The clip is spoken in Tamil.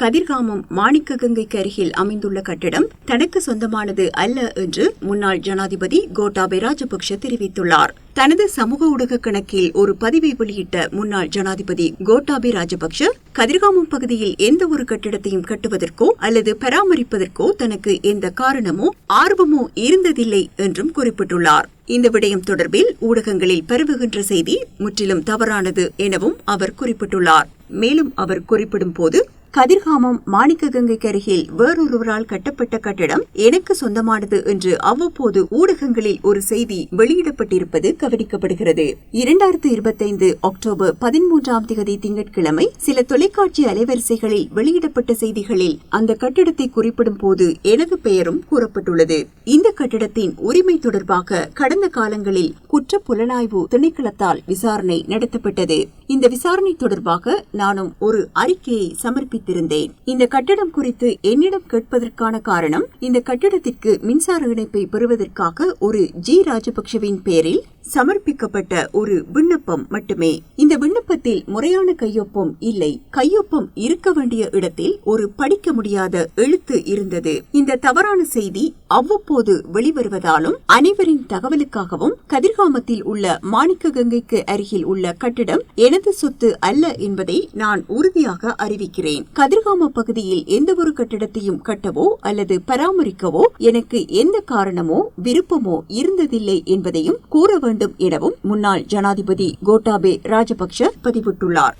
கதிர்காமம் மாணிக்க கங்கைக்கு அருகில் அமைந்துள்ள கட்டிடம் தனக்கு சொந்தமானது அல்ல என்று முன்னாள் ஜனாதிபதி கோட்டாபே ராஜபக்ஷ தெரிவித்துள்ளார். தனது சமூக ஊடக கணக்கில் ஒரு பதிவை வெளியிட்ட முன்னாள் ஜனாதிபதி கோட்டாபே ராஜபக்ஷ கதிர்காமம் பகுதியில் எந்த ஒரு கட்டிடத்தையும் கட்டுவதற்கோ அல்லது பராமரிப்பதற்கோ தனக்கு எந்த காரணமோ ஆர்வமோ இருந்ததில்லை என்றும் குறிப்பிட்டுள்ளார். இந்த விடயம் தொடர்பில் ஊடகங்களில் பரவுகின்ற செய்தி முற்றிலும் தவறானது எனவும் அவர் குறிப்பிட்டுள்ளார். மேலும் அவர் குறிப்பிடும் போது கதிர்காமம் மாணிக்க கங்கைக்கு அருகில் வேறொருவரால் கட்டப்பட்ட கட்டடம் எனக்கு சொந்தமானது என்று அவ்வப்போது ஊடகங்களில் ஒரு செய்தி வெளியிடப்பட்டிருப்பது கவனிக்கப்படுகிறது. இரண்டாயிரத்து இருபத்தைந்து அக்டோபர் பதிமூன்றாம் தேதி திங்கட்கிழமை சில தொலைக்காட்சி அலைவரிசைகளில் வெளியிடப்பட்ட செய்திகளில் அந்த கட்டிடத்தை குறிப்பிடும் போது எனது பெயரும் கூறப்பட்டுள்ளது. இந்த கட்டிடத்தின் உரிமை தொடர்பாக கடந்த காலங்களில் குற்ற புலனாய்வு திணைக்களத்தால் விசாரணை நடத்தப்பட்டது. இந்த விசாரணை தொடர்பாக நானும் ஒரு அறிக்கையை சமர்ப்பித்திருந்தேன். இந்த கட்டடம் குறித்து என்னிடம் கேட்பதற்கான காரணம் இந்த கட்டிடத்திற்கு மின்சார இணைப்பை பெறுவதற்காக ஒரு ஜி ராஜபக்சவின் பெயரில் சமர்ப்பிக்கப்பட்ட ஒரு விண்ணப்பம் மட்டுமே. இந்த விண்ணப்பத்தில் முறையான கையொப்பம் இல்லை. கையொப்பம் இருக்க வேண்டிய இடத்தில் ஒரு படிக்க முடியாத எழுத்து இருந்தது. இந்த தவறான செய்தி அவ்வப்போது வெளிவருவதாலும் அனைவரின் தகவலுக்காகவும் கதிர்காமத்தில் உள்ள மாணிக்க கங்கைக்கு அருகில் உள்ள கட்டிடம் எனது சொத்து அல்ல என்பதை நான் உறுதியாக அறிவிக்கிறேன். கதிர்காம பகுதியில் எந்த ஒரு கட்டிடத்தையும் கட்டவோ அல்லது பராமரிக்கவோ எனக்கு எந்த காரணமோ விருப்பமோ இருந்ததில்லை என்பதையும் கூற வேண்டும் எனவும் முன்னாள் ஜனாதிபதி கோட்டாபே ராஜபக்ஷ பதிவிட்டுள்ளார்.